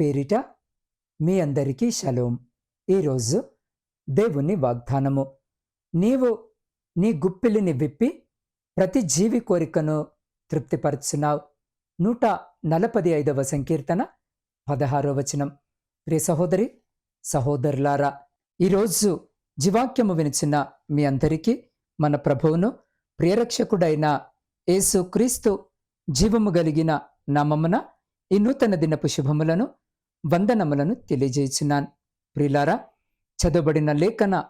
పేరిట మీ అందరికీ షలోం ఈరోజు దేవుని వాగ్దానము. నీవు నీ గుప్పిలిని విప్పి ప్రతి జీవి కోరికను తృప్తిపరుచున్నావు. నూట నలపది ఐదవ సంకీర్తన పదహారో వచనం. ప్రియ సహోదరి సహోదరులారా ఈరోజు జీవాక్యము వినిచిన మీ అందరికీ మన ప్రభువును ప్రియరక్షకుడైన యేసు క్రీస్తు జీవము కలిగిన నామమున ఈ నూతన దినపు శుభములను వందనములను తెలియజేయుచున్నాను. ప్రిలారా చదవబడిన లేఖన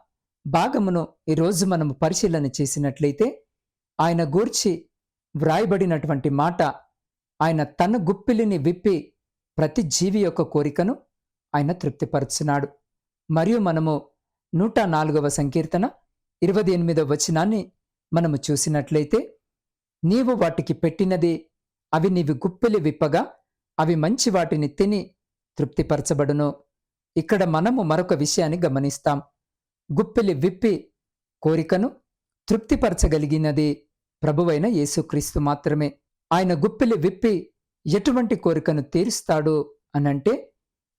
భాగమును ఈరోజు మనము పరిశీలన చేసినట్లయితే ఆయన గూర్చి వ్రాయబడినటువంటి మాట ఆయన తన గుప్పిలిని విప్పి ప్రతి జీవి యొక్క కోరికను ఆయన తృప్తిపరుచున్నాడు. మరియు మనము నూట నాలుగవ సంకీర్తన ఇరవై ఎనిమిదవ వచనాన్ని మనము చూసినట్లయితే నీవు వాటికి పెట్టినది అవి నీవి గుప్పిలి విప్పగా అవి మంచి వాటిని తిని తృప్తిపరచబడును. ఇక్కడ మనము మరొక విషయాన్ని గమనిస్తాం. గుప్పిలి విప్పి కోరికను తృప్తిపరచగలిగినది ప్రభువైన యేసుక్రీస్తు మాత్రమే. ఆయన గుప్పిలి విప్పి ఎటువంటి కోరికను తీరుస్తాడు అనంటే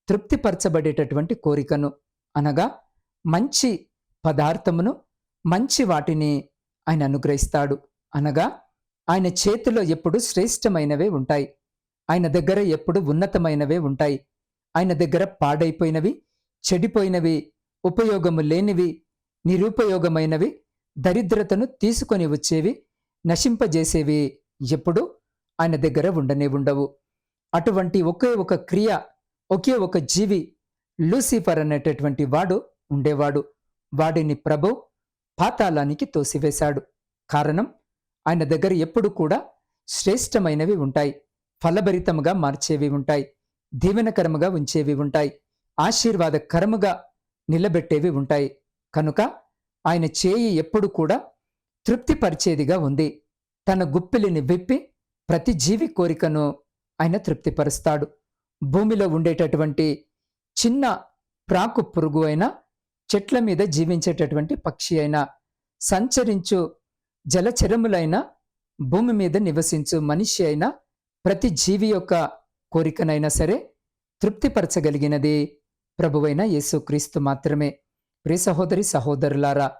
తృప్తిపరచబడేటటువంటి కోరికను. అనగా మంచి పదార్థమును మంచి వాటిని ఆయన అనుగ్రహిస్తాడు. అనగా ఆయన చేతిలో ఎప్పుడు శ్రేష్టమైనవే ఉంటాయి. ఆయన దగ్గర ఎప్పుడు ఉన్నతమైనవే ఉంటాయి. ఆయన దగ్గర పాడైపోయినవి చెడిపోయినవి ఉపయోగము లేనివి నిరుపయోగమైనవి దరిద్రతను తీసుకొని వచ్చేవి నశింపజేసేవి ఎప్పుడు ఆయన దగ్గర ఉండనే ఉండవు. అటువంటి ఒకే ఒక క్రియ ఒకే ఒక జీవి లూసిఫర్ అనేటటువంటి వాడు ఉండేవాడు. వాడిని ప్రభు పాతాళానికి తోసివేశాడు. కారణం ఆయన దగ్గర ఎప్పుడు కూడా శ్రేష్టమైనవి ఉంటాయి ఫలభరితంగా మార్చేవి ఉంటాయి. దీవెనకరముగా ఉంచేవి ఉంటాయి. ఆశీర్వాదకరముగా నిలబెట్టేవి ఉంటాయి. కనుక ఆయన చేయి ఎప్పుడు కూడా తృప్తిపరిచేదిగా ఉంది. తన గుప్పిలిని విప్పి ప్రతి జీవి కోరికను ఆయన తృప్తిపరుస్తాడు. భూమిలో ఉండేటటువంటి చిన్న ప్రాకు పురుగు అయినా చెట్ల మీద జీవించేటటువంటి పక్షి అయినా సంచరించు జలచరములైన భూమి మీద నివసించు మనిషి అయినా ప్రతి జీవి యొక్క కోరికనైనా సరే తృప్తిపరచగలిగినది ప్రభువైన యేసుక్రీస్తు మాత్రమే. ప్రియ సహోదరి సహోదరులారా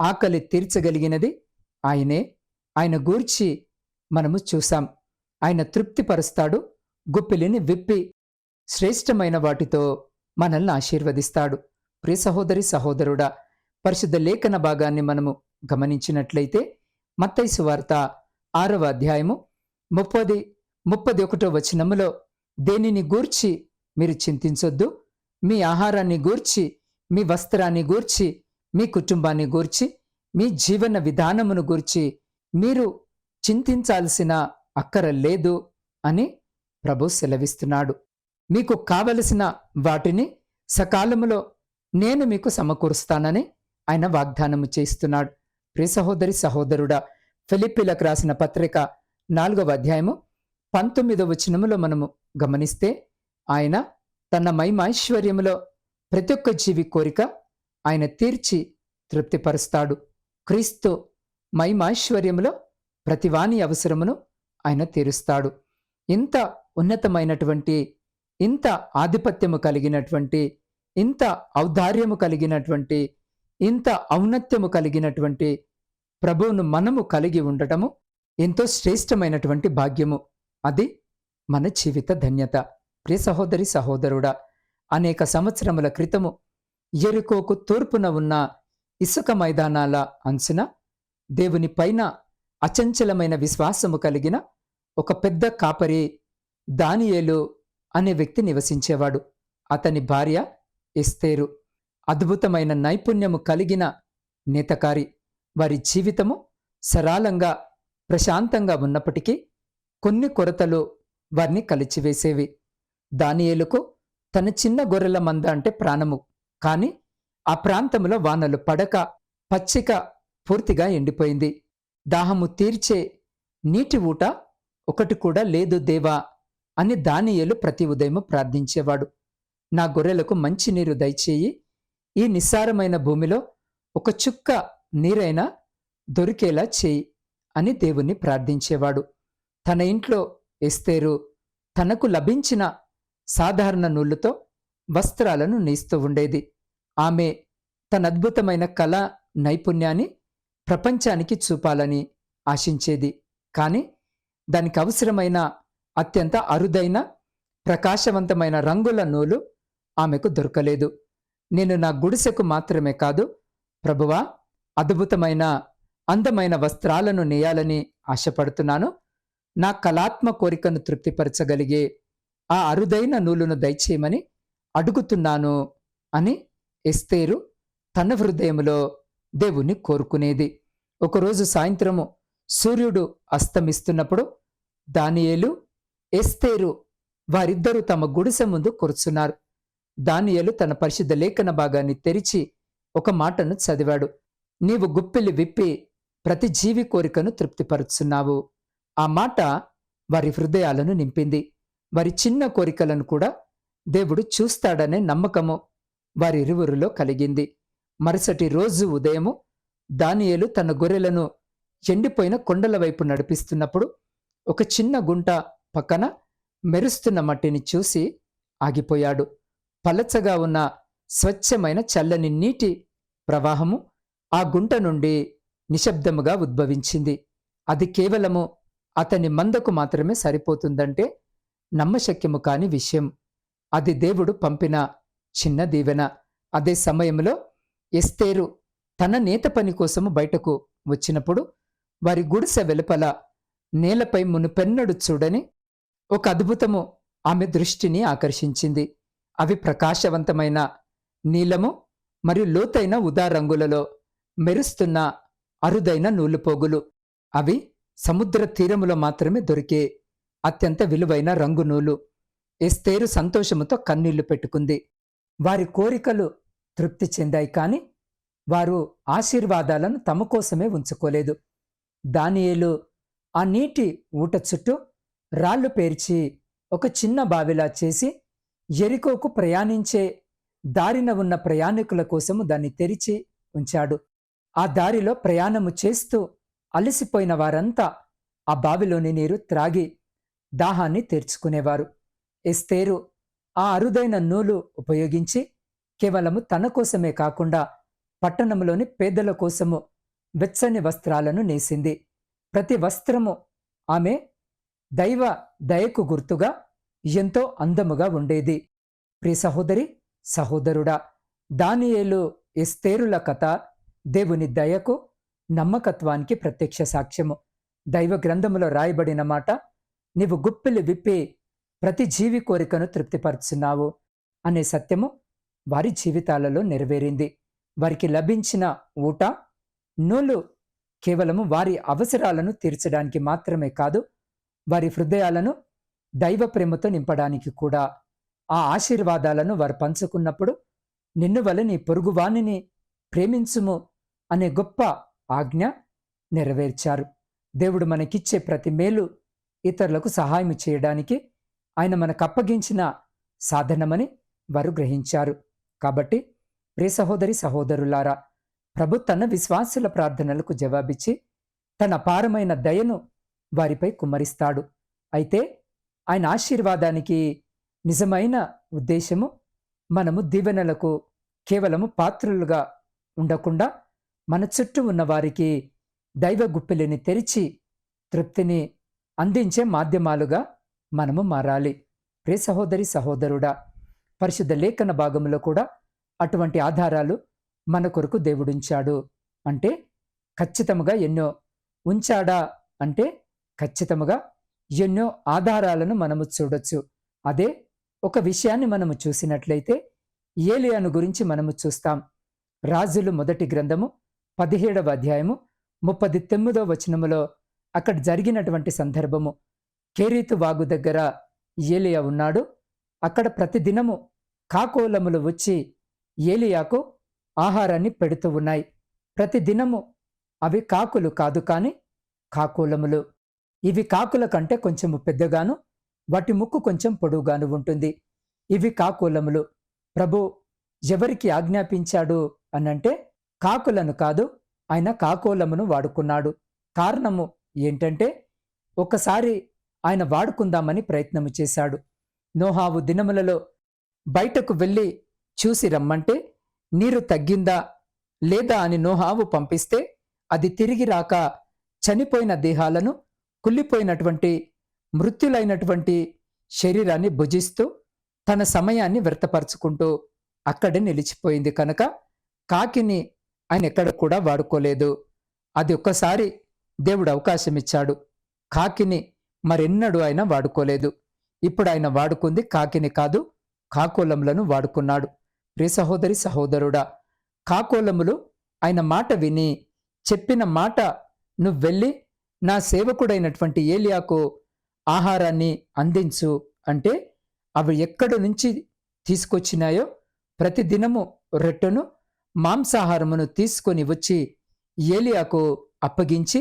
ఆకలి తీర్చగలిగినది ఆయనే. ఆయన గూర్చి మనము చూశాం. ఆయన తృప్తిపరుస్తాడు గుప్పిలిని విప్పి శ్రేష్టమైన వాటితో మనల్ని ఆశీర్వదిస్తాడు. ప్రియ సహోదరి సహోదరుడా పరిశుద్ధ లేఖన భాగాన్ని మనము గమనించినట్లయితే మత్తైసు వార్త ఆరవ అధ్యాయము ముప్పది ముప్పది ఒకటో వచనములో దేనిని గూర్చి మీరు చింతించొద్దు? మీ ఆహారాన్ని గూర్చి మీ వస్త్రాన్ని గూర్చి మీ కుటుంబాన్ని గూర్చి మీ జీవన విధానమును గూర్చి మీరు చింతించాల్సిన అక్కర లేదు అని ప్రభు సెలవిస్తున్నాడు. మీకు కావలసిన వాటిని సకాలములో నేను మీకు సమకూరుస్తానని ఆయన వాగ్దానము చేస్తున్నాడు ప్రియ సహోదరి సహోదరుడా ఫిలిపిలకు రాసిన పత్రిక నాలుగవ అధ్యాయము పంతొమ్మిదవ వచనములో మనము గమనిస్తే ఆయన తన మహిమైశ్వర్యములో ప్రతి ఒక్క జీవి కోరిక ఆయన తీర్చి తృప్తిపరుస్తాడు. క్రీస్తు మహిమైశ్వర్యములో ప్రతివాని అవసరమును ఆయన తీరుస్తాడు. ఇంత ఉన్నతమైనటువంటి ఇంత ఆధిపత్యము కలిగినటువంటి ఇంత ఔదార్యము కలిగినటువంటి ఇంత ఔన్నత్యము కలిగినటువంటి ప్రభువును మనము కలిగి ఉండటము ఎంతో శ్రేష్టమైనటువంటి భాగ్యము. అది మన జీవిత ధన్యత. ప్రియ సహోదరి సహోదరుడా అనేక సంవత్సరముల క్రితము ఎరుకోకు తూర్పున ఉన్న ఇసుక మైదానాల అంచున దేవుని పైన అచంచలమైన విశ్వాసము కలిగిన ఒక పెద్ద కాపరి దానియేలు అనే వ్యక్తి నివసించేవాడు. అతని భార్య ఎస్తేరు. అద్భుతమైన నైపుణ్యము కలిగిన నేతకారి. వారి జీవితము సరళంగా ప్రశాంతంగా ఉన్నప్పటికీ కొన్ని కొరతలు వారిని కలిచివేసేవి. దానియేలుకు తన చిన్న గొర్రెల మంద అంటే ప్రాణము. కాని ఆ ప్రాంతంలో వానలు పడక పచ్చిక పూర్తిగా ఎండిపోయింది. దాహము తీర్చే నీటి ఊట ఒకటి కూడా లేదు దేవా అని దానియేలు ప్రతి ఉదయము ప్రార్థించేవాడు. నా గొర్రెలకు మంచినీరు దయచేయి. ఈ నిస్సారమైన భూమిలో ఒక చుక్క నీరైనా దొరికేలా చేయి అని దేవుణ్ణి ప్రార్థించేవాడు. తన ఇంట్లో ఎస్తేరు తనకు లభించిన సాధారణ నూలుతో వస్త్రాలను నేస్తూ ఉండేది. ఆమె తన అద్భుతమైన కళ నైపుణ్యాన్ని ప్రపంచానికి చూపాలని ఆశించేది. కానీ దానికి అవసరమైన అత్యంత అరుదైన ప్రకాశవంతమైన రంగుల నూలు ఆమెకు దొరకలేదు. నేను నా గుడిసెకు మాత్రమే కాదు ప్రభువా అద్భుతమైన అందమైన వస్త్రాలను నేయాలని ఆశపడుతున్నాను. నా కళాత్మ కోరికను తృప్తిపరచగలిగే ఆ అరుదైన నూలును దయచేయమని అడుగుతున్నాను అని ఎస్తేరు తన హృదయములో దేవుణ్ణి కోరుకునేది. ఒకరోజు సాయంత్రము సూర్యుడు అస్తమిస్తున్నప్పుడు దానియేలు ఎస్తేరు వారిద్దరూ తమ గుడిసె ముందు కూర్చున్నారు. దానియేలు తన పరిశుద్ధ లేఖన భాగాన్ని తెరిచి ఒక మాటను చదివాడు. నీవు గుప్పిలి విప్పి ప్రతి జీవి కోరికను తృప్తిపరుచున్నావు. ఆ మాట వారి హృదయాలను నింపింది. వారి చిన్న కోరికలను కూడా దేవుడు చూస్తాడనే నమ్మకము వారిరువురిలో కలిగింది. మరుసటి రోజు ఉదయము దానియేలు తన గొర్రెలను ఎండిపోయిన కొండల వైపు నడిపిస్తున్నప్పుడు ఒక చిన్న గుంట పక్కన మెరుస్తున్న మట్టిని చూసి ఆగిపోయాడు. పలచగా ఉన్న స్వచ్ఛమైన చల్లని నీటి ప్రవాహము ఆ గుంట నుండి నిశ్శబ్దముగా ఉద్భవించింది. అది కేవలము అతని మందకు మాత్రమే సరిపోతుందంటే నమ్మశక్యము కాని విషయం. అది దేవుడు పంపిన చిన్న దీవెన. అదే సమయంలో ఎస్తేరు తన నేత పని కోసము బయటకు వచ్చినప్పుడు వారి గుడిసె వెలుపల నేలపై మునుపెన్నడు చూడని ఒక అద్భుతము ఆమె దృష్టిని ఆకర్షించింది. అవి ప్రకాశవంతమైన నీలము మరియు లోతైన ఉదారంగులలో మెరుస్తున్న అరుదైన నూలుపోగులు. అవి సముద్ర తీరములో మాత్రమే దొరికే అత్యంత విలువైన రంగు నూలు. ఎస్తేరు సంతోషముతో కన్నీళ్ళు పెట్టుకుంది. వారి కోరికలు తృప్తి చెందాయి కాని వారు ఆశీర్వాదాలను తమ కోసమే ఉంచుకోలేదు. దానియేలు ఆ నీటి ఊట చుట్టూ రాళ్ళు పేర్చి ఒక చిన్న బావిలా చేసి ఎరికోకు ప్రయాణించే దారిన ఉన్న ప్రయాణికుల కోసము దాన్ని తెరిచి ఉంచాడు. ఆ దారిలో ప్రయాణము చేస్తూ అలసిపోయిన వారంతా ఆ బావిలోని నీరు త్రాగి దాహాన్ని తీర్చుకునేవారు. ఎస్తేరు ఆ అరుదైన నూలు ఉపయోగించి కేవలము తన కోసమే కాకుండా పట్టణంలోని పేదల కోసము వెచ్చని వస్త్రాలను నేసింది. ప్రతి వస్త్రము ఆమె దైవ దయకు గుర్తుగా ఎంతో అందముగా ఉండేది. ప్రి సహోదరి సహోదరుడా దానియేలు ఎస్తేరుల కథ దేవుని దయకు నమ్మకత్వానికి ప్రత్యక్ష సాక్ష్యము. దైవ గ్రంథములో రాయబడిన మాట నీవు గుప్పిలు విప్పి ప్రతి జీవి కోరికను తృప్తిపరుచున్నావు అనే సత్యము వారి జీవితాలలో నెరవేరింది. వారికి లభించిన ఊట నూలు కేవలము వారి అవసరాలను తీర్చడానికి మాత్రమే కాదు వారి హృదయాలను దైవ ప్రేమతో నింపడానికి కూడా. ఆ ఆశీర్వాదాలను వారు పంచుకున్నప్పుడు నిన్ను వలె నీ పొరుగువాణిని ప్రేమించుము అనే గొప్ప ఆజ్ఞ నెరవేర్చారు. దేవుడు మనకిచ్చే ప్రతి మేలు ఇతరులకు సహాయం చేయడానికి ఆయన మనకు అప్పగించిన సాధనమని వారు గ్రహించారు. కాబట్టి ప్రియ సహోదరి సహోదరులారా ప్రభు తన విశ్వాసుల ప్రార్థనలకు జవాబిచ్చి తన అపారమైన దయను వారిపై కుమ్మరిస్తాడు. అయితే ఆయన ఆశీర్వాదానికి నిజమైన ఉద్దేశము మనము దీవెనలకు కేవలము పాత్రులుగా ఉండకుండా మన చుట్టూ ఉన్నవారికి దైవ గుప్పిలిని తెరిచి తృప్తిని అందించే మాధ్యమాలుగా మనము మారాలి. ప్రే సహోదరి సహోదరుడా పరిశుద్ధ లేఖన భాగంలో కూడా అటువంటి ఆధారాలు మన కొరకు దేవుడుంచాడు. అంటే ఖచ్చితముగా ఎన్నో ఉంచాడా? అంటే ఖచ్చితముగా ఎన్నో ఆధారాలను మనము చూడొచ్చు. అదే ఒక విషయాన్ని మనము చూసినట్లయితే ఏలియాను గురించి మనము చూస్తాం. రాజులు మొదటి గ్రంథము పదిహేడవ అధ్యాయము ముప్పది తొమ్మిదవ వచనములో అక్కడ జరిగినటువంటి సందర్భము. కేరీతు వాగు దగ్గర ఏలియా ఉన్నాడు. అక్కడ ప్రతిదినము కాకోలములు వచ్చి ఏలియాకు ఆహారాన్ని పెడుతూ ఉన్నాయి. ప్రతిదినము అవి కాకులు కాదు కాని కాకోలములు. ఇవి కాకుల కంటే కొంచెము పెద్దగాను వాటి ముక్కు కొంచెం పొడుగుగాను ఉంటుంది. ఇవి కాకోలములు. ప్రభు ఎవరికి ఆజ్ఞాపించాడు అనంటే కాకులను కాదు ఆయన కాకోలమును వాడుకున్నాడు. కారణము ఏంటంటే ఒకసారి ఆయన వాడుకుందామని ప్రయత్నము చేశాడు. నోహావు దినములలో బయటకు వెళ్ళి చూసి రమ్మంటే నీరు తగ్గిందా లేదా అని నోహావు పంపిస్తే అది తిరిగి రాక చనిపోయిన దేహాలను కుళ్ళిపోయినటువంటి మృత్యులైనటువంటి శరీరాన్ని భుజిస్తూ తన సమయాన్ని వ్యర్థపరుచుకుంటూ అక్కడే నిలిచిపోయింది కనుక కాకిని ఆయన ఎక్కడ కూడా వాడుకోలేదు. అది ఒక్కసారి దేవుడు అవకాశం ఇచ్చాడు. కాకిని మరెన్నడూ ఆయన వాడుకోలేదు. ఇప్పుడు ఆయన వాడుకుంది కాకిని కాదు కాకోలములను వాడుకున్నాడు. ప్రియ సహోదరి సహోదరుడా కాకోలములు ఆయన మాట విని చెప్పిన మాట నువ్వు వెళ్ళి నా సేవకుడైనటువంటి ఏలియాకు ఆహారాన్ని అందించు అంటే అవి ఎక్కడి నుంచి తీసుకొచ్చినాయో ప్రతిదినము రొట్టెను మాంసాహారమును తీసుకొని వచ్చి ఏలియాకు అప్పగించి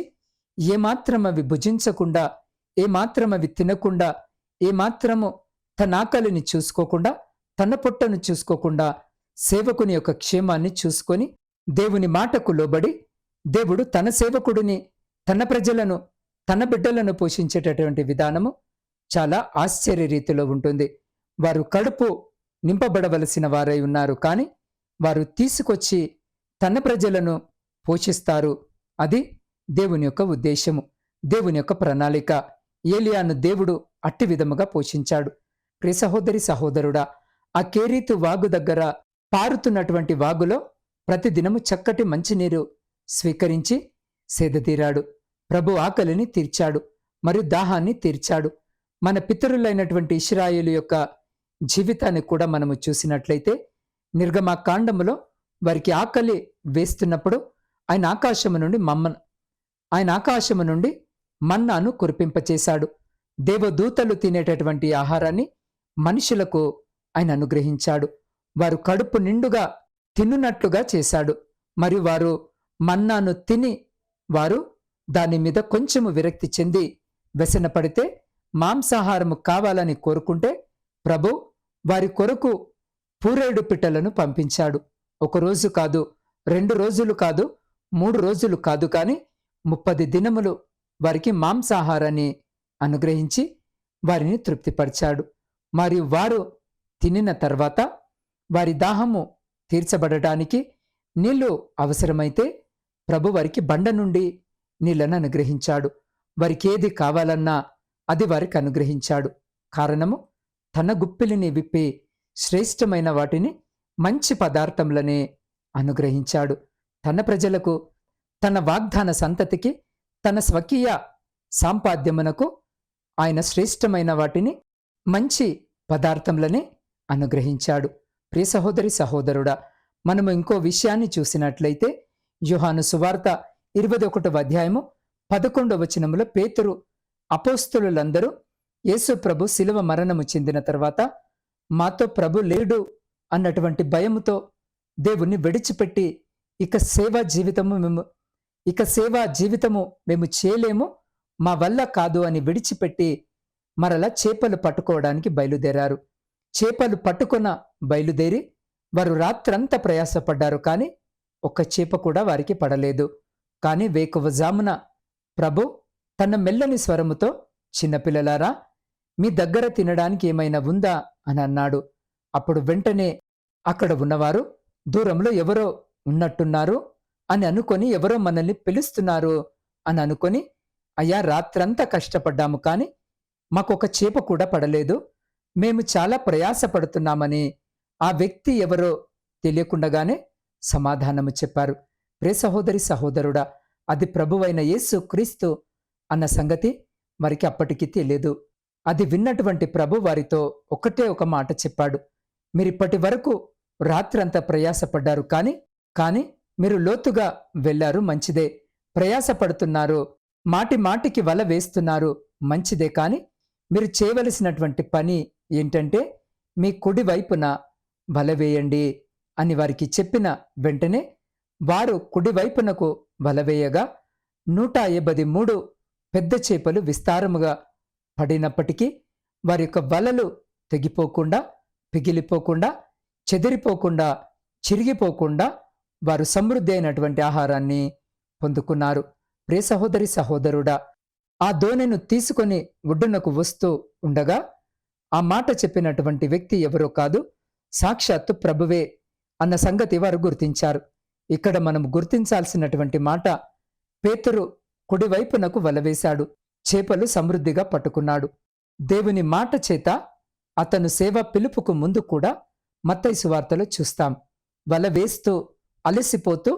ఏమాత్రం అవి భుజించకుండా ఏమాత్రం అవి తినకుండా ఏమాత్రము తన ఆకలిని చూసుకోకుండా తన పొట్టను చూసుకోకుండా సేవకుని యొక్క క్షేమాన్ని చూసుకొని దేవుని మాటకు లోబడి దేవుడు తన సేవకుడిని తన ప్రజలను తన బిడ్డలను పోషించేటటువంటి విధానము చాలా ఆశ్చర్య రీతిలో ఉంటుంది. వారు కడుపు నింపబడవలసిన వారై ఉన్నారు. కానీ వారు తీసుకొచ్చి తన ప్రజలను పోషిస్తారు. అది దేవుని యొక్క ఉద్దేశము. దేవుని యొక్క ప్రణాళిక. ఏలియాను దేవుడు అట్టి విధముగా పోషించాడు. ప్రి సహోదరి సహోదరుడా ఆ కేరీతు వాగు దగ్గర పారుతున్నటువంటి వాగులో ప్రతిదినము చక్కటి మంచినీరు స్వీకరించి సేదతీరాడు. ప్రభు ఆకలిని తీర్చాడు. మరియు దాహాన్ని తీర్చాడు. మన పితరులైనటువంటి ఇస్రాయేలు యొక్క జీవితాన్ని కూడా మనము చూసినట్లయితే నిర్గమకాండములో వారికి ఆకలి వేస్తున్నప్పుడు ఆయన ఆకాశము నుండి మమ్మను ఆయన ఆకాశము నుండి మన్నాను కురిపింపచేశాడు. దేవదూతలు తినేటటువంటి ఆహారాన్ని మనుషులకు ఆయన అనుగ్రహించాడు. వారు కడుపు నిండుగా తిన్నునట్లుగా చేశాడు. మరియు వారు మన్నాను తిని వారు దాని మీద కొంచెము విరక్తి చెంది వ్యసనపడితే మాంసాహారము కావాలని కోరుకుంటే ప్రభు వారి కొరకు పూరేడు పిట్టలను పంపించాడు. ఒక రోజు కాదు రెండు రోజులు కాదు మూడు రోజులు కాదు కాని ముప్పది దినములు వారికి మాంసాహారాన్ని అనుగ్రహించి వారిని తృప్తిపరిచాడు. మరియు వారు తినిన తర్వాత వారి దాహము తీర్చబడటానికి నీళ్ళు అవసరమైతే ప్రభు వారికి బండ నుండి నీళ్ళను అనుగ్రహించాడు. వారికి ఏది కావాలన్నా అది వారికి అనుగ్రహించాడు. కారణము తన గుప్పిలిని విప్పి శ్రేష్టమైన వాటిని మంచి పదార్థములనే అనుగ్రహించాడు. తన ప్రజలకు తన వాగ్దాన సంతతికి తన స్వకీయ సాంపాద్యమునకు ఆయన శ్రేష్టమైన వాటిని మంచి పదార్థములనే అనుగ్రహించాడు. ప్రియ సహోదరి సహోదరుడా మనము ఇంకో విషయాన్ని చూసినట్లయితే యుహాను సువార్త ఇరవై ఒకటవ అధ్యాయము పదకొండవ వచనములో పేతురు అపోస్తులందరూ యేసు ప్రభు శిలువ మరణము చెందిన తర్వాత మాతో ప్రభు లేడు అన్నటువంటి భయముతో దేవుణ్ణి విడిచిపెట్టి ఇక సేవా జీవితము మేము ఇక సేవా జీవితము మేము చేయలేము మా వల్ల కాదు అని విడిచిపెట్టి మరలా చేపలు పట్టుకోవడానికి బయలుదేరారు. చేపలు పట్టుకున్న బయలుదేరి వారు రాత్రంతా ప్రయాసపడ్డారు కానీ ఒక్క చేప కూడా వారికి పడలేదు. కానీ వేకువజామున ప్రభు తన మెల్లని స్వరముతో చిన్నపిల్లలారా మీ దగ్గర తినడానికి ఏమైనా ఉందా? అని అన్నాడు. అప్పుడు వెంటనే అక్కడ ఉన్నవారు దూరంలో ఎవరో ఉన్నట్టున్నారు? అని అనుకొని ఎవరో మనల్ని పిలుస్తున్నారు? అని అనుకొని అయ్యా రాత్రంతా కష్టపడ్డాము కానీ మాకొక చేప కూడా పడలేదు. మేము చాలా ప్రయాసపడుతున్నామని ఆ వ్యక్తి ఎవరో తెలియకుండగానే సమాధానము చెప్పారు. ప్రే సహోదరి సహోదరుడా అది ప్రభువైన యేసు క్రీస్తు అన్న సంగతి మరికి అప్పటికి తెలియదు. అది విన్నటువంటి ప్రభు వారితో ఒకటే ఒక మాట చెప్పాడు. మీరిప్పటి వరకు రాత్రంతా ప్రయాసపడ్డారు కానీ కానీ మీరు లోతుగా వెళ్ళారు మంచిదే. ప్రయాసపడుతున్నారు మాటి మాటికి వల వేస్తున్నారు మంచిదే కాని మీరు చేయవలసినటువంటి పని ఏంటంటే మీ కుడి వైపున వల వేయండి అని వారికి చెప్పిన వెంటనే వారు కుడివైపునకు వలవేయగా నూట యాభై మూడు పెద్ద చేపలు విస్తారముగా పడినప్పటికీ వారి యొక్క వలలు తెగిపోకుండా పిగిలిపోకుండా చెదిరిపోకుండా చిరిగిపోకుండా వారు సమృద్ధి అయినటువంటి ఆహారాన్ని పొందుకున్నారు. ప్రియ సహోదరి సహోదరుడా ఆ దోణెను తీసుకొని ఒడ్డునకు వస్తూ ఉండగా ఆ మాట చెప్పినటువంటి వ్యక్తి ఎవరో కాదు సాక్షాత్తు ప్రభువే అన్న సంగతి వారు గుర్తించారు. ఇక్కడ మనం గుర్తించాల్సినటువంటి మాట పేతురు కుడివైపునకు వలవేశాడు. చేపలు సమృద్ధిగా పట్టుకున్నాడు. దేవుని మాట చేత అతను సేవ పిలుపుకు ముందు కూడా మత్తైసు వార్తలో చూస్తాం. వల వేస్తూ అలసిపోతూ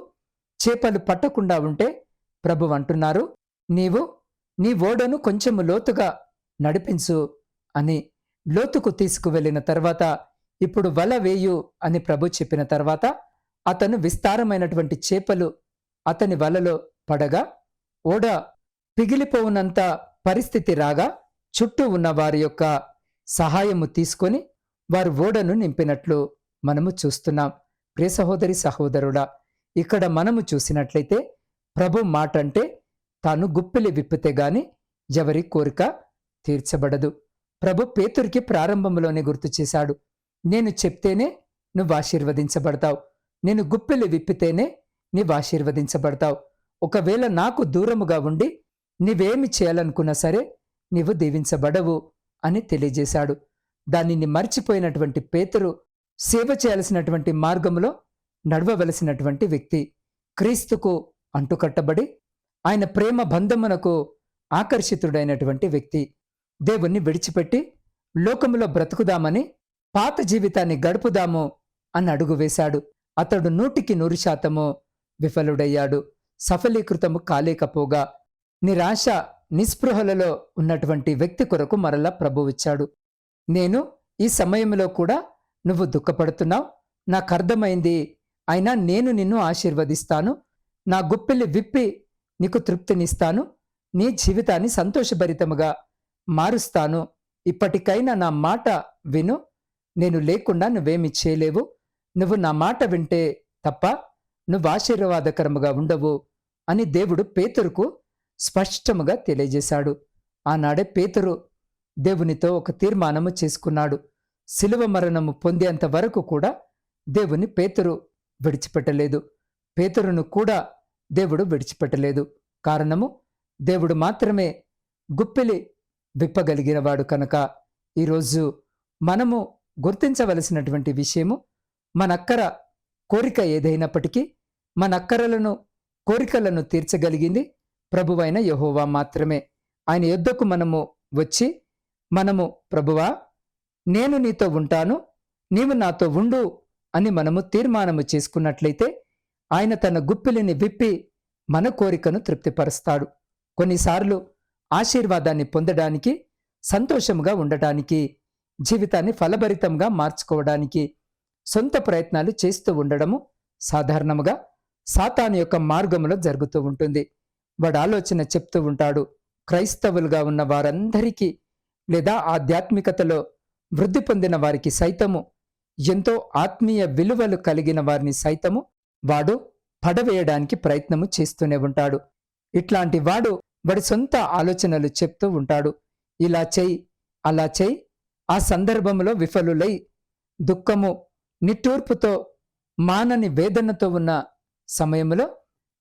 చేపలు పట్టకుండా ఉంటే ప్రభు అంటున్నారు నీవు నీ ఓడను కొంచెము లోతుగా నడిపించు అని లోతుకు తీసుకువెళ్ళిన తర్వాత ఇప్పుడు వల వేయు అని ప్రభు చెప్పిన తర్వాత అతను విస్తారమైనటువంటి చేపలు అతని వలలో పడగా ఓడ పిగిలిపోవునంత పరిస్థితి రాగా చుట్టూ ఉన్న వారి యొక్క సహాయము తీసుకొని వారు ఓడను నింపినట్లు మనము చూస్తున్నాం. ప్రియ సహోదరి సహోదరుడా ఇక్కడ మనము చూసినట్లయితే ప్రభు మాట అంటే తాను గుప్పిలి విప్పితే గాని ఎవరి కోరిక తీర్చబడదు. ప్రభు పేతురికి ప్రారంభంలోనే గుర్తు చేశాడు. నేను చెప్తేనే నువ్వు ఆశీర్వదించబడతావు. నేను గుప్పిలి విప్పితేనే నీవు ఆశీర్వదించబడతావు. ఒకవేళ నాకు దూరముగా ఉండి నీవేమి చేయాలనుకున్నా సరే నీవు దీవించబడవు అని తెలియజేశాడు. దానిని మర్చిపోయినటువంటి పేతురు సేవ చేయాల్సినటువంటి మార్గంలో నడవవలసినటువంటి వ్యక్తి. క్రీస్తుకు అంటుకట్టబడి ఆయన ప్రేమ బంధమునకు ఆకర్షితుడైనటువంటి వ్యక్తి. దేవుణ్ణి విడిచిపెట్టి లోకములో బ్రతుకుదామని పాత జీవితాన్ని గడుపుదాము అని అడుగు వేశాడు. అతడు నూటికి నూరు శాతము విఫలుడయ్యాడు. సఫలీకృతము కాలేకపోగా నిరాశ నిస్పృహలలో ఉన్నటువంటి వ్యక్తి కొరకు మరలా ప్రభువిచ్చాడు నేను ఈ సమయంలో కూడా నువ్వు దుఃఖపడుతున్నావు. నాకు అర్థమైంది. అయినా నేను నిన్ను ఆశీర్వదిస్తాను. నా గుప్పిల్లి విప్పి నీకు తృప్తినిస్తాను. నీ జీవితాన్ని సంతోషభరితముగా మారుస్తాను. ఇప్పటికైనా నా మాట విను. నేను లేకుండా నువ్వేమి చేయలేవు. నువ్వు నా మాట వింటే తప్ప నువ్వు ఆశీర్వాదకరముగా ఉండవు అని దేవుడు పేతురుకు స్పష్టముగా తెలియజేశాడు. ఆనాడే పేతురు దేవునితో ఒక తీర్మానము చేసుకున్నాడు. శిలువ మరణము పొందేంత వరకు కూడా దేవుని పేతురు విడిచిపెట్టలేదు. పేతురును కూడా దేవుడు విడిచిపెట్టలేదు. కారణము దేవుడు మాత్రమే గుప్పిలి విప్పగలిగినవాడు కనుక. ఈరోజు మనము గుర్తించవలసినటువంటి విషయము మనక్కర కోరిక ఏదైనప్పటికీ మనక్కరలను కోరికలను తీర్చగలిగింది ప్రభువైన యహోవా మాత్రమే. ఆయన యుద్ధకు మనము వచ్చి మనము ప్రభువా నేను నీతో ఉంటాను నీవు నాతో ఉండు అని మనము తీర్మానము చేసుకున్నట్లయితే ఆయన తన గుప్పిలిని విప్పి మన కోరికను తృప్తిపరుస్తాడు. కొన్నిసార్లు ఆశీర్వాదాన్ని పొందడానికి సంతోషముగా ఉండటానికి జీవితాన్ని ఫలభరితంగా మార్చుకోవడానికి సొంత ప్రయత్నాలు చేస్తూ ఉండడము సాధారణముగా సాతాను యొక్క మార్గంలో జరుగుతూ ఉంటుంది. వాడు ఆలోచన చెప్తూ ఉంటాడు. క్రైస్తవులుగా ఉన్న వారందరికీ లేదా ఆధ్యాత్మికతలో వృద్ధి పొందిన వారికి సైతము ఎంతో ఆత్మీయ విలువలు కలిగిన వారిని సైతము వాడు పడవేయడానికి ప్రయత్నము చేస్తూనే ఉంటాడు. ఇట్లాంటి వాడు వాడి సొంత ఆలోచనలు చెప్తూ ఉంటాడు. ఇలా చేయి అలా చేయి ఆ సందర్భంలో విఫలులై దుఃఖము నిట్టూర్పుతో మానని వేదనతో ఉన్న సమయంలో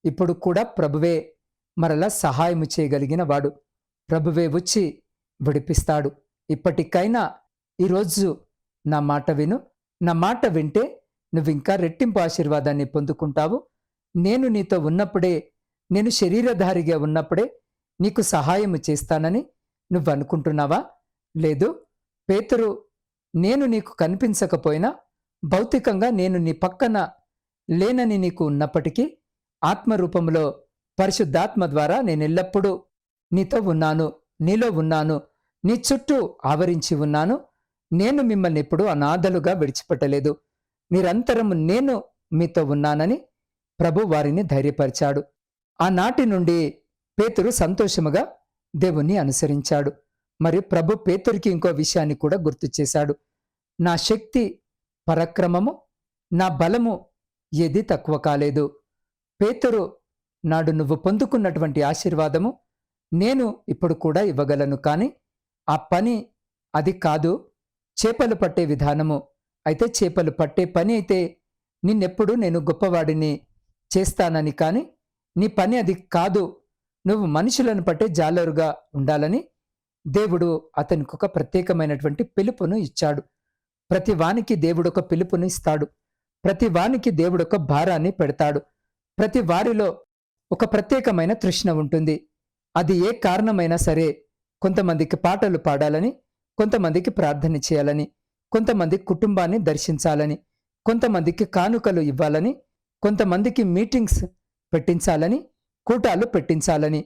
ఇప్పుడు కూడా ప్రభువే మరలా సహాయము చేయగలిగిన వాడు ప్రభువే వచ్చి విడిపిస్తాడు. ఇప్పటికైనా ఈరోజు నా మాట విను. నా మాట వింటే నువ్వింకా రెట్టింపు ఆశీర్వాదాన్ని పొందుకుంటావు. నేను నీతో ఉన్నప్పుడే నేను శరీరధారిగా ఉన్నప్పుడే నీకు సహాయము చేస్తానని నువ్వు అనుకుంటున్నావా లేదు. పేతురు నేను నీకు కనిపించకపోయినా భౌతికంగా నేను నీ పక్కన లేనని నీకు ఉన్నప్పటికీ ఆత్మరూపంలో పరిశుద్ధాత్మ ద్వారా నేను ఎల్లప్పుడూ నీతో ఉన్నాను నీలో ఉన్నాను నీ చుట్టూ ఆవరించి ఉన్నాను. నేను మిమ్మల్ని ఎప్పుడు అనాథలుగా విడిచిపెట్టలేదు. నిరంతరము నేను మీతో ఉన్నానని ప్రభు వారిని ధైర్యపరిచాడు. ఆనాటి నుండి పేతురు సంతోషముగా దేవుణ్ణి అనుసరించాడు. మరియు ప్రభు పేతురికి ఇంకో విషయాన్ని కూడా గుర్తు చేశాడు. నా శక్తి పరక్రమము నా బలము ఏది తక్కువ కాలేదు. పేతురు నాడు నువ్వు పొందుకున్నటువంటి ఆశీర్వాదము నేను ఇప్పుడు కూడా ఇవ్వగలను కానీ ఆ పని అది కాదు. చేపలు పట్టే విధానము. అయితే చేపలు పట్టే పని అయితే నిన్నెప్పుడు నేను గొప్పవాడిని చేస్తానని కానీ నీ పని అది కాదు. నువ్వు మనుషులను పట్టే జాలరుగా ఉండాలని దేవుడు అతనికి ఒక ప్రత్యేకమైనటువంటి పిలుపును ఇచ్చాడు. ప్రతి వానికి దేవుడు ఒక పిలుపును ఇస్తాడు. ప్రతి వానికి దేవుడు ఒక భారాన్ని పెడతాడు. ప్రతి వారిలో ఒక ప్రత్యేకమైన తృష్ణ ఉంటుంది. అది ఏ కారణమైనా సరే కొంతమందికి పాటలు పాడాలని కొంతమందికి ప్రార్థన చేయాలని కొంతమంది కుటుంబాన్ని దర్శించాలని కొంతమందికి కానుకలు ఇవ్వాలని కొంతమందికి మీటింగ్స్ పెట్టించాలని కూటాలు పెట్టించాలని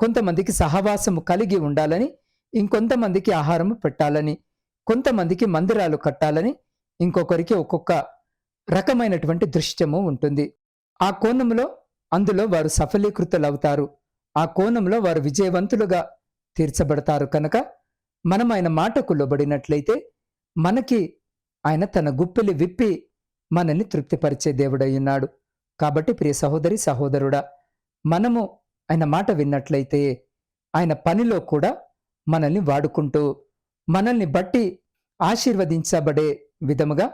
కొంతమందికి సహవాసము కలిగి ఉండాలని ఇంకొంతమందికి ఆహారము పెట్టాలని కొంతమందికి మందిరాలు కట్టాలని ఇంకొకరికి ఒక్కొక్క రకమైనటువంటి దృశ్యము ఉంటుంది. ఆ కోణంలో అందులో వారు సఫలీకృతులవుతారు. ఆ కోణంలో వారు విజయవంతులుగా తీర్చబడతారు కనుక మనం ఆయన మాటకు లోబడినట్లయితే మనకి ఆయన తన గుప్పిలి విప్పి మనల్ని తృప్తిపరిచే దేవుడయ్యున్నాడు కాబట్టి ప్రియ సహోదరి సహోదరుడా మనము ఆయన మాట విన్నట్లయితే ఆయన పనిలో కూడా మనల్ని వాడుకుంటూ మనల్ని బట్టి ఆశీర్వదించబడే విధముగా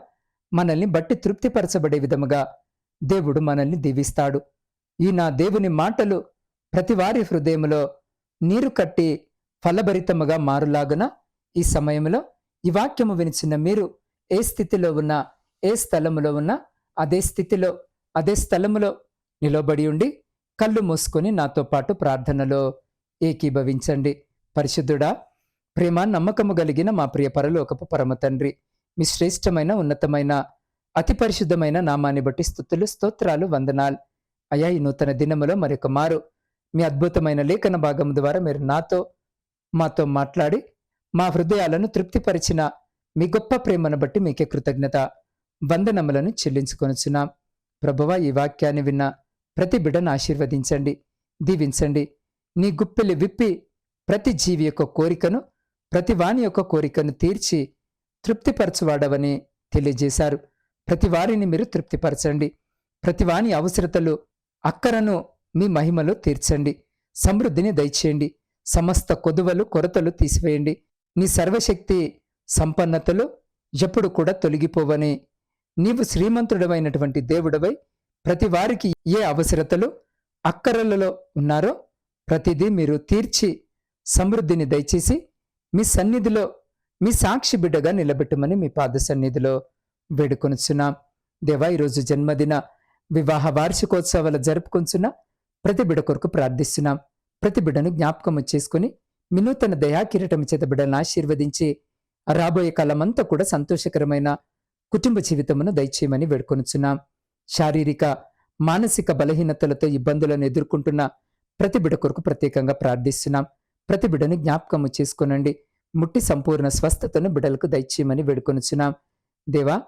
మనల్ని బట్టి తృప్తిపరచబడే విధముగా దేవుడు మనల్ని దీవిస్తాడు. ఈ నా దేవుని మాటలు ప్రతివారి హృదయములో నీరు కట్టి ఫలభరితముగా మారులాగున ఈ సమయంలో ఈ వాక్యము వినిచిన మీరు ఏ స్థితిలో ఉన్నా ఏ స్థలములో ఉన్నా అదే స్థితిలో అదే స్థలములో నిలబడి ఉండి కళ్ళు మూసుకొని నాతో పాటు ప్రార్థనలో ఏకీభవించండి. పరిశుద్ధుడా ప్రేమ నమ్మకము కలిగిన మా ప్రియ పరలోకపు పరమ తండ్రి మీ శ్రేష్టమైన ఉన్నతమైన అతి పరిశుద్ధమైన నామాన్ని బట్టి స్థుతులు స్తోత్రాలు వందనాలు. అయ్యా ఈ నూతన దినములో మరొక మారు మీ అద్భుతమైన లేఖన భాగం ద్వారా మీరు నాతో మాతో మాట్లాడి మా హృదయాలను తృప్తిపరిచిన మీ గొప్ప ప్రేమను బట్టి మీకే కృతజ్ఞత వందనములను చెల్లించుకొనుచున్నాం. ప్రభువ ఈ వాక్యాన్ని విన్న ప్రతి బిడను ఆశీర్వదించండి దీవించండి. నీ గుప్పెలు విప్పి ప్రతి జీవి యొక్క కోరికను ప్రతి వాని యొక్క కోరికను తీర్చి తృప్తిపరచువాడవని తెలియజేశారు. ప్రతి వారిని మీరు తృప్తిపరచండి. ప్రతి వాణి అవసరతలు అక్కరను మీ మహిమలో తీర్చండి. సమృద్ధిని దయచేయండి. సమస్త కొదువలు కొరతలు తీసివేయండి. నీ సర్వశక్తి సంపన్నతలు ఎప్పుడు కూడా తొలగిపోవని. నీవు శ్రీమంతుడమైనటువంటి దేవుడవై ప్రతి వారికి ఏ అవసరతలు అక్కరలలో ఉన్నారో ప్రతిదీ మీరు తీర్చి సమృద్ధిని దయచేసి మీ సన్నిధిలో మీ సాక్షి బిడ్డగా నిలబెట్టమని మీ పాద సన్నిధిలో వేడుకొనుచున్నాం. దేవా ఈరోజు జన్మదిన వివాహ వార్షికోత్సవాలు జరుపుకుంటున్న ప్రతి బిడ కొరకు ప్రార్థిస్తున్నాం. ప్రతి బిడను జ్ఞాపకము చేసుకుని వినూతన దయాకిరటం చేత బిడలను ఆశీర్వదించి రాబోయే కాలమంతా కూడా సంతోషకరమైన కుటుంబ జీవితమును దయచేయమని వేడుకొనుచున్నాం. శారీరక మానసిక బలహీనతలతో ఇబ్బందులను ఎదుర్కొంటున్న ప్రతి బిడ కొరకు ప్రత్యేకంగా ప్రార్థిస్తున్నాం. ప్రతి బిడను జ్ఞాపకము చేసుకునండి. ముట్టి సంపూర్ణ స్వస్థతను బిడ్డలకు దయచేయమని వేడుకొనుచున్నాం. దేవా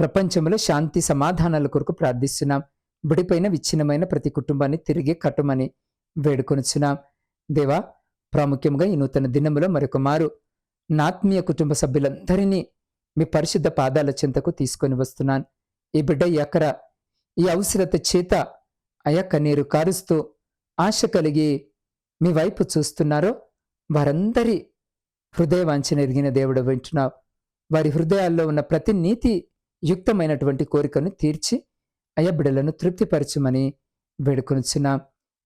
ప్రపంచంలో శాంతి సమాధానాల కొరకు ప్రార్థిస్తున్నాం. విడిపోయిన విచ్ఛిన్నమైన ప్రతి కుటుంబాన్ని తిరిగి కట్టమని వేడుకొనుచున్నాం. దేవా ప్రాముఖ్యంగా ఈ నూతన దినములో మరొక మారు నాత్మీయ కుటుంబ సభ్యులందరినీ మీ పరిశుద్ధ పాదాల చెంతకు తీసుకొని వస్తున్నాను. ఈ బిడ్డ ఎక్కడ ఈ అవసరత చేత అయా కన్నీరు కారుస్తూ ఆశ కలిగి మీ వైపు చూస్తున్నారో వారందరి హృదయవాంఛన ఎరిగిన దేవుడు వింటున్నావు. వారి హృదయాల్లో ఉన్న ప్రతి నీతి యుక్తమైనటువంటి కోరికను తీర్చి అయ్యబిడలను తృప్తిపరచుమని వేడుకొనుచున్నాం.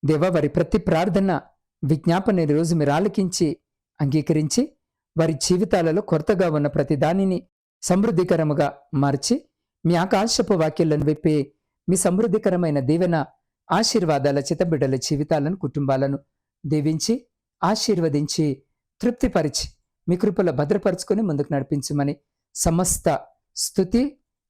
దేవ వారి ప్రతి ప్రార్థన విజ్ఞాపన రోజు మీరు ఆలకించి అంగీకరించి వారి జీవితాలలో కొరతగా ఉన్న ప్రతి దానిని సమృద్ధికరముగా మార్చి మీ ఆకాశపు వాక్యాలను విప్పి మీ సమృద్ధికరమైన దీవెన ఆశీర్వాదాల చేత బిడ్డల జీవితాలను కుటుంబాలను దీవించి ఆశీర్వదించి తృప్తిపరిచి మీ కృపలో భద్రపరుచుకొని ముందుకు నడిపించమని సమస్త స్థుతి